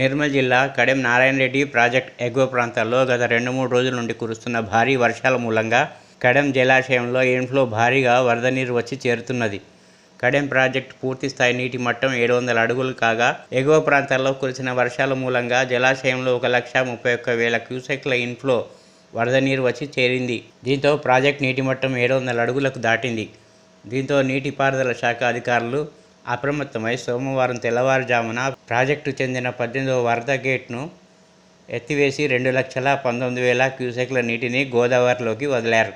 నిర్మల్ జిల్లా కడెం నారాయణ రెడ్డి ప్రాజెక్ట్ ఎగువ ప్రాంతాల్లో గత రెండు మూడు రోజుల నుండి కురుస్తున్న భారీ వర్షాల మూలంగా కడెం జలాశయంలో ఇన్ఫ్లో భారీగా వరద నీరు వచ్చి చేరుతున్నది. కడెం ప్రాజెక్టు పూర్తి స్థాయి నీటి మట్టం ఏడు వందల అడుగులు కాగా ఎగువ ప్రాంతాల్లో కురిసిన వర్షాల మూలంగా జలాశయంలో ఒక లక్ష ముప్పై ఒక్క వేల క్యూసెక్ల ఇన్ఫ్లో వరద నీరు వచ్చి చేరింది. దీంతో ప్రాజెక్ట్ నీటి మట్టం ఏడు వందల అడుగులకు దాటింది. దీంతో నీటిపారుదల శాఖ అధికారులు అప్రమత్తమై సోమవారం తెల్లవారుజామున ప్రాజెక్టు చెందిన పద్దెనిమిదవ వరద గేట్ను ఎత్తివేసి రెండు లక్షల పంతొమ్మిది వేల క్యూసెక్ల నీటిని గోదావరిలోకి వదిలారు.